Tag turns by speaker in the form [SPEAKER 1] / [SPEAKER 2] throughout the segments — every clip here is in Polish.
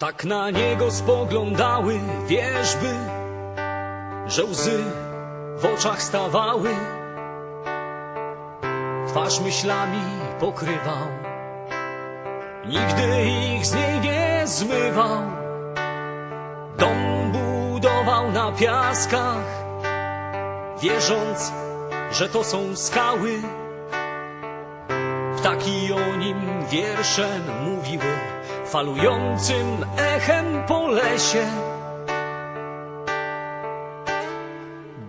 [SPEAKER 1] Tak na niego spoglądały wierzby, że łzy w oczach stawały. Twarz myślami pokrywał, nigdy ich z niej nie zmywał. Dom budował na piaskach, wierząc, że to są skały. Ptaki o nim wierszem mówiły, falującym echem po lesie.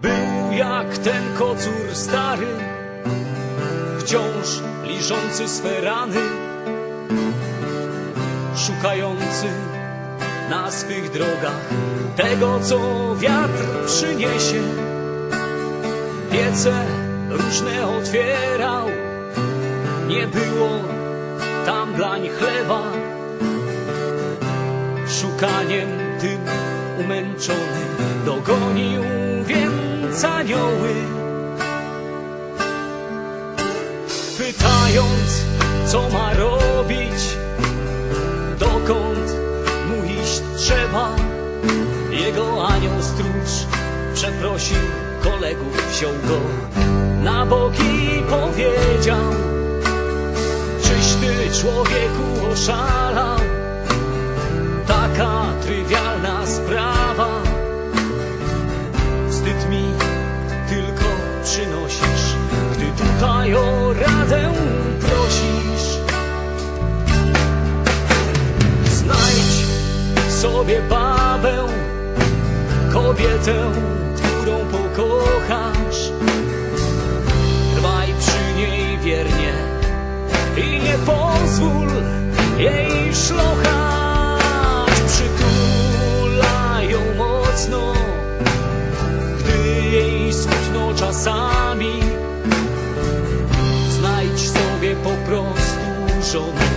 [SPEAKER 1] Był jak ten kocur stary, wciąż liżący swe rany, szukający na swych drogach tego, co wiatr przyniesie. Piece różne otwierał, nie było tam dlań chleba. Szukaniem tym umęczony dogonił więc anioły. Pytając, co ma robić, dokąd mu iść trzeba. Jego anioł stróż przeprosił kolegów, wziął go na boki powiedział Czyś ty człowieku oszalał Taka trywialna sprawa. Wstyd mi tylko przynosisz Gdy tutaj o radę prosisz. Znajdź sobie babę Kobietę, którą pokochasz mocno, gdy jej smutno czasami. Znajdź sobie po prostu żonę,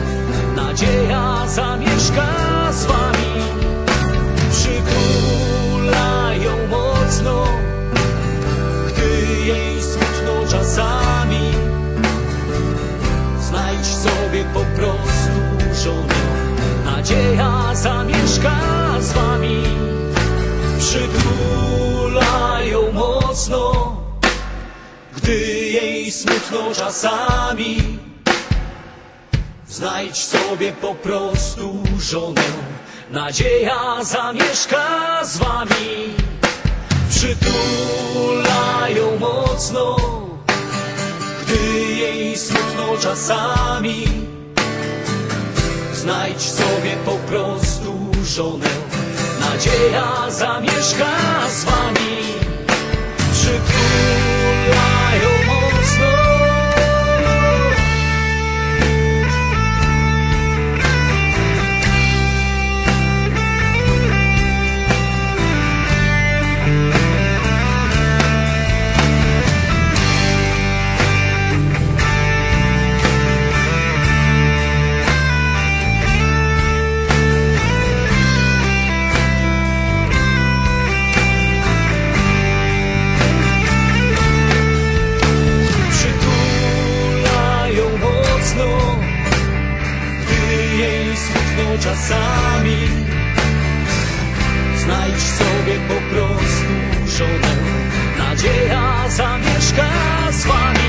[SPEAKER 1] nadzieja zamieszka z wami. Przytulaj ją mocno, gdy jej smutno czasami. Znajdź sobie po prostu żonę, nadzieja gdy jej smutno czasami. Znajdź sobie po prostu żonę, nadzieja zamieszka z wami. Przytulaj ją mocno, gdy jej smutno czasami. Znajdź sobie po prostu żonę, nadzieja zamieszka z wami. Przytulaj czasami. Znajdź sobie po prostu żonę, nadzieja zamieszka z wami.